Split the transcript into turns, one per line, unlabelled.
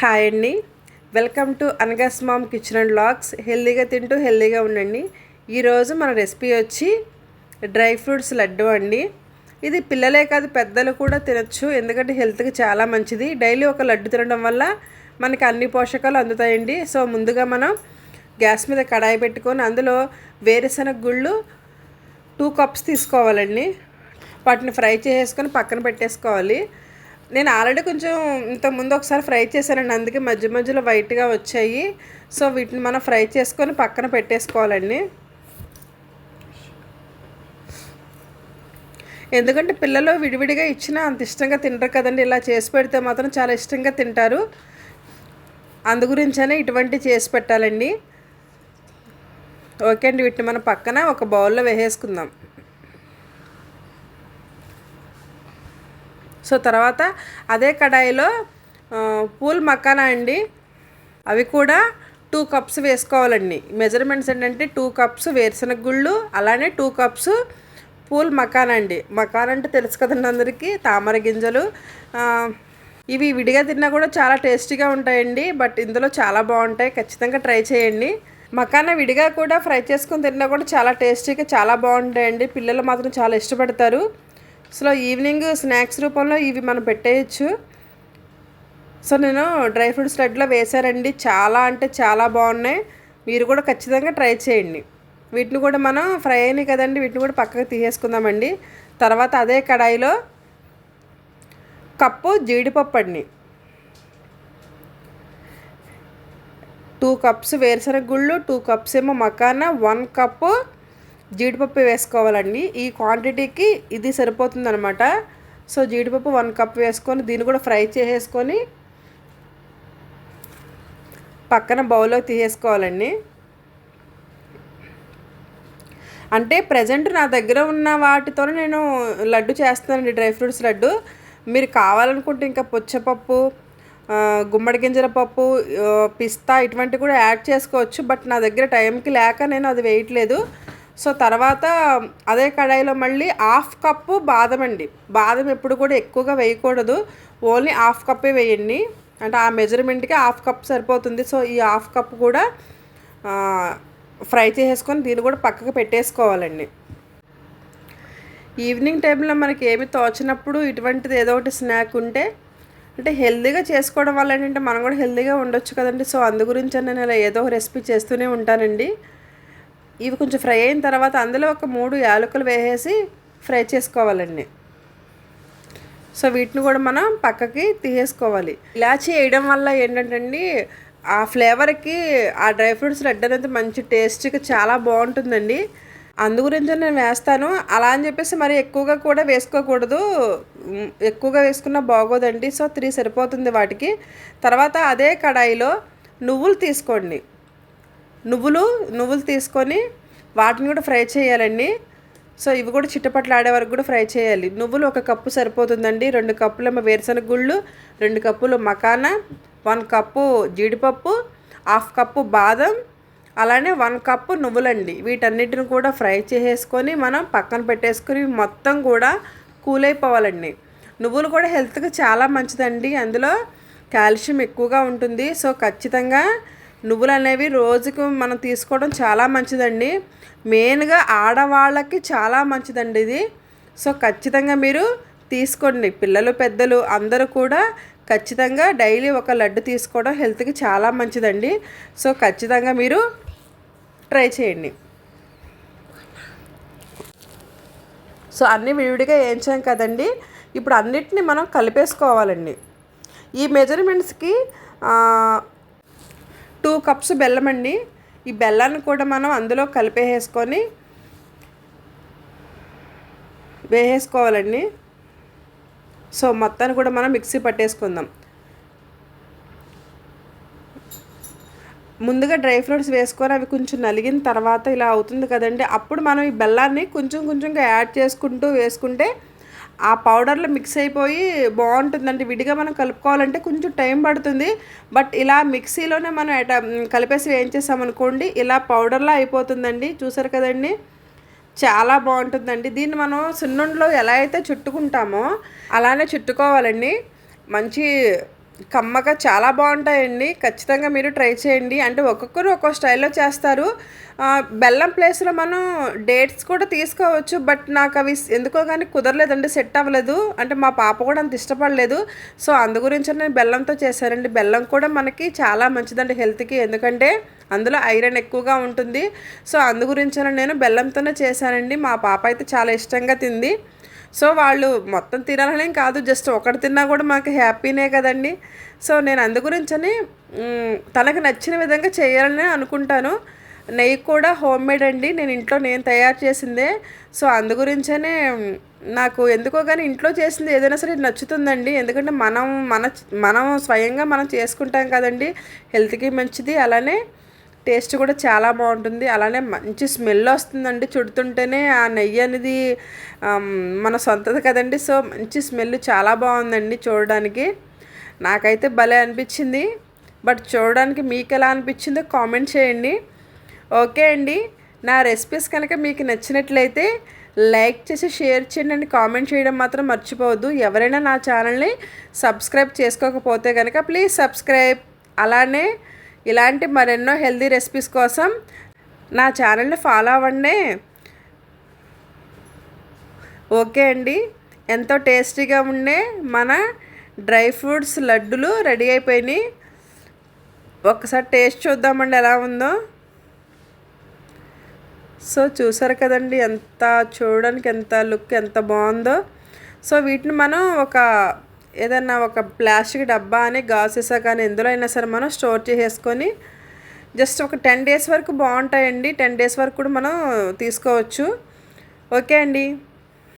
Hi అండి. Welcome to Anaga's mom kitchen and vlogs. హెల్దీగా తింటూ హెల్దీగా ఉండండి. ఈరోజు మన రెసిపీ వచ్చి డ్రై ఫ్రూట్స్ లడ్డు అండి. ఇది పిల్లలే కాదు పెద్దలు కూడా తినచ్చు. ఎందుకంటే హెల్త్కి చాలా మంచిది. డైలీ ఒక లడ్డు తినడం వల్ల మనకి అన్ని పోషకాలు అందుతాయండి. సో ముందుగా మనం గ్యాస్ మీద కడాయి పెట్టుకొని అందులో వేరుశనగ గుళ్ళు టూ కప్స్ తీసుకోవాలండి. వాటిని ఫ్రై చేసేసుకొని పక్కన పెట్టేసుకోవాలి. నేను ఆల్రెడీ కొంచెం ఇంతకుముందు ముందు ఒకసారి ఫ్రై చేశానండి. అందుకే మధ్య మధ్యలో వైట్గా వచ్చాయి. సో వీటిని మనం ఫ్రై చేసుకొని పక్కన పెట్టేసుకోవాలండి. ఎందుకంటే పిల్లలు విడివిడిగా ఇచ్చినా అంత ఇష్టంగా తింటారు కదండి. ఇలా చేసి పెడితే మాత్రం చాలా ఇష్టంగా తింటారు. అందు గురించనే ఇటువంటి చేసి పెట్టాలండి. ఓకే అండి వీటిని మనం పక్కన ఒక బౌల్లో వేసేసుకుందాం. సో తర్వాత అదే కడాయిలో పూల్ మకానా అండి. అవి కూడా టూ కప్స్ వేసుకోవాలండి. మెజర్మెంట్స్ ఏంటంటే టూ కప్స్ వేరుశనగ గుళ్ళు అలానే టూ కప్స్ పూల్ మకాన్ అండి. మకాన్ అంటే తెలుసు కదండి అందరికీ తామర గింజలు. ఇవి విడిగా తిన్నా కూడా చాలా టేస్టీగా ఉంటాయండి బట్ ఇందులో చాలా బాగుంటాయి. ఖచ్చితంగా ట్రై చేయండి. మకానా విడిగా కూడా ఫ్రై చేసుకొని తిన్నా కూడా చాలా టేస్టీగా చాలా బాగుంటాయండి. పిల్లలు మాత్రం చాలా ఇష్టపడతారు. సో ఈవినింగ్ స్నాక్స్ రూపంలో ఇవి మనం పెట్టేయచ్చు. సో నేను డ్రై ఫ్రూట్స్ లడ్లో వేశారండి. చాలా అంటే చాలా బాగున్నాయి. మీరు కూడా ఖచ్చితంగా ట్రై చేయండి. వీటిని కూడా మనం ఫ్రై అయినాయి కదండి. వీటిని కూడా పక్కకు తీసేసుకుందామండి. తర్వాత అదే కడాయిలో కప్పు జీడిపప్పు అండి టూ కప్స్ వేరుశనగ గుళ్ళు టూ కప్స్ ఏమో మకాన వన్ కప్పు జీడిపప్పు వేసుకోవాలండి. ఈ క్వాంటిటీకి ఇది సరిపోతుందనమాట. సో జీడిపప్పు వన్ కప్ వేసుకొని దీన్ని కూడా ఫ్రై చేసేసుకొని పక్కన బౌల్లో తీసేసుకోవాలండి. అంటే ప్రజెంట్ నా దగ్గర ఉన్న వాటితో నేను లడ్డు చేస్తానండి డ్రై ఫ్రూట్స్ లడ్డు. మీరు కావాలనుకుంటే ఇంకా పుచ్చపప్పు గుమ్మడి గింజల పప్పు పిస్తా ఇటువంటివి కూడా యాడ్ చేసుకోవచ్చు. బట్ నా దగ్గర టైంకి లేక నేను అది వేయట్లేదు. సో తర్వాత అదే కడాయిలో మళ్ళీ హాఫ్ కప్పు బాదం అండి. బాదం ఎప్పుడు కూడా ఎక్కువగా వేయకూడదు. ఓన్లీ హాఫ్ కప్పే వేయండి. అంటే ఆ మెజర్మెంట్కి హాఫ్ కప్ సరిపోతుంది. సో ఈ హాఫ్ కప్ కూడా ఫ్రై చేసేసుకొని దీన్ని కూడా పక్కకు పెట్టేసుకోవాలండి. ఈవినింగ్ టైంలో మనకి ఏమి తోచినప్పుడు ఇటువంటిది ఏదో ఒకటి స్నాక్ ఉంటే అంటే హెల్దీగా చేసుకోవడం వల్ల ఏంటంటే మనం కూడా హెల్దీగా ఉండొచ్చు కదండి. సో అందు గురించి నేను ఇలా ఏదో ఒక రెసిపీ చేస్తూనే ఉంటానండి. ఇవి కొంచెం ఫ్రై అయిన తర్వాత అందులో ఒక మూడు యాలకులు వేసేసి ఫ్రై చేసుకోవాలండి. సో వీటిని కూడా మనం పక్కకి తీసేసుకోవాలి. ఇలాచి వేయడం వల్ల ఏంటంటే ఆ ఫ్లేవర్కి ఆ డ్రై ఫ్రూట్స్ రెడ్ అనేది మంచి టేస్ట్గా చాలా బాగుంటుందండి. అందు గురించి నేను వేస్తాను. అలా అని చెప్పేసి మరి ఎక్కువగా కూడా వేసుకోకూడదు. ఎక్కువగా వేసుకున్నా బాగోదండి. సో త్రీ సరిపోతుంది వాటికి. తర్వాత అదే కడాయిలో నువ్వులు తీసుకోండి. నువ్వులు నువ్వులు తీసుకొని వాటిని కూడా ఫ్రై చేయాలండి. సో ఇవి కూడా చిట్టపట్లు ఆడే వరకు కూడా ఫ్రై చేయాలి. నువ్వులు ఒక కప్పు సరిపోతుందండి. రెండు కప్పులేమో వేరుశనగ గుళ్ళు రెండు కప్పులు మకానా వన్ కప్పు జీడిపప్పు హాఫ్ కప్పు బాదం అలానే వన్ కప్పు నువ్వులండి. వీటన్నిటిని కూడా ఫ్రై చేసేసుకొని మనం పక్కన పెట్టేసుకొని మొత్తం కూడా కూల్ అయిపోవాలండి. నువ్వులు కూడా హెల్త్కి చాలా మంచిదండి. అందులో కాల్షియం ఎక్కువగా ఉంటుంది. సో ఖచ్చితంగా నువ్వులు అనేవి రోజుకు మనం తీసుకోవడం చాలా మంచిదండి. మెయిన్గా ఆడవాళ్ళకి చాలా మంచిదండి ఇది. సో ఖచ్చితంగా మీరు తీసుకోండి. పిల్లలు పెద్దలు అందరూ కూడా ఖచ్చితంగా డైలీ ఒక లడ్డు తీసుకోవడం హెల్త్కి చాలా మంచిదండి. సో ఖచ్చితంగా మీరు ట్రై చేయండి. సో అన్నీ విడివిడిగా వేయించాం కదండి. ఇప్పుడు అన్నిటిని మనం కలిపేసుకోవాలండి. ఈ మెజర్మెంట్స్కి టూ కప్స్ బెల్లం అండి. ఈ బెల్లాన్ని కూడా మనం అందులో కలిపేసుకొని వేసేసుకోవాలండి. సో మొత్తాన్ని కూడా మనం మిక్సీ పట్టేసుకుందాం. ముందుగా డ్రై ఫ్రూట్స్ వేసుకొని అవి కొంచెం నలిగిన తర్వాత ఇలా అవుతుంది కదండి. అప్పుడు మనం ఈ బెల్లాన్ని కొంచెం కొంచెంగా యాడ్ చేసుకుంటూ వేసుకుంటే ఆ పౌడర్లో మిక్స్ అయిపోయి బాగుంటుందండి. విడిగా మనం కలుపుకోవాలంటే కొంచెం టైం పడుతుంది. బట్ ఇలా మిక్సీలోనే మనం ఎట కలిపేసి ఏం చేసామనుకోండి ఇలా పౌడర్లా అయిపోతుందండి. చూసారు కదండి? చాలా బాగుంటుందండి. దీన్ని మనం సున్నుండలో ఎలా అయితే చుట్టుకుంటామో అలానే చుట్టుకోవాలండి. మంచి కమ్మగా చాలా బాగుంటాయండి. ఖచ్చితంగా మీరు ట్రై చేయండి. అంటే ఒక్కొక్కరు ఒక్కో స్టైల్లో చేస్తారు. బెల్లం ప్లేస్లో మనం డేట్స్ కూడా తీసుకోవచ్చు. బట్ నాకు అవి ఎందుకో కానీ కుదరలేదండి సెట్ అవ్వలేదు. అంటే మా పాప కూడా అంత ఇష్టపడలేదు. సో అందు గురించి నేను బెల్లంతో చేశానండి. బెల్లం కూడా మనకి చాలా మంచిదండి హెల్త్కి. ఎందుకంటే అందులో ఐరన్ ఎక్కువగా ఉంటుంది. సో అందు గురించి నేను బెల్లంతోనే చేశానండి. మా పాప అయితే చాలా ఇష్టంగా తింది. సో వాళ్ళు మొత్తం తినాలనేం కాదు జస్ట్ ఒకటి తిన్నా కూడా మాకు హ్యాపీనే కదండి. సో నేను అందు గురించని తనకు నచ్చిన విధంగా చేయాలని అనుకుంటాను. నెయ్యి కూడా హోమ్ మేడ్ అండి నేను ఇంట్లో నేను తయారు చేసిందే. సో అందు గురించనే నాకు ఎందుకో కానీ ఇంట్లో చేసింది ఏదైనా సరే నచ్చుతుందండి. ఎందుకంటే మనం మన మనం స్వయంగా మనం చేసుకుంటాం కదండి. హెల్త్కి మంచిది అలానే టేస్ట్ కూడా చాలా బాగుంటుంది. అలానే మంచి స్మెల్ వస్తుందండి. చుడుతుంటేనే ఆ నెయ్యి అనేది మన సొంతది కదండి. సో మంచి స్మెల్ చాలా బాగుందండి చూడడానికి. నాకైతే భలే అనిపించింది. బట్ చూడడానికి మీకు ఎలా అనిపించిందో కామెంట్ చేయండి. ఓకే అండి. నా రెసిపీస్ కనుక మీకు నచ్చినట్లయితే లైక్ చేసి షేర్ చేయండి అండ్ కామెంట్ చేయడం మాత్రం మర్చిపోవద్దు. ఎవరైనా నా ఛానల్ని సబ్స్క్రైబ్ చేసుకోకపోతే కనుక ప్లీజ్ సబ్స్క్రైబ్. అలానే ఇలాంటి మరెన్నో హెల్తీ రెసిపీస్ కోసం నా ఛానల్ని ఫాలో అవ్వండి. ఓకే అండి. ఎంతో టేస్టీగా ఉండే మన డ్రై ఫ్రూట్స్ లడ్డులు రెడీ అయిపోయినాయి. ఒకసారి టేస్ట్ చూద్దామండి ఎలా ఉందో. సో చూసారు కదండి ఎంత చూడడానికి ఎంత లుక్ ఎంత బాగుందో. సో వీటిని మనం ఒక ఏదన్నా ఒక ప్లాస్టిక్ డబ్బా అని గాజెసా కానీ ఎందులో అయినా సరే మనం స్టోర్ చేసేసుకొని జస్ట్ ఒక టెన్ డేస్ వరకు బాగుంటాయండి. టెన్ డేస్ వరకు కూడా మనం తీసుకోవచ్చు. ఓకే అండి.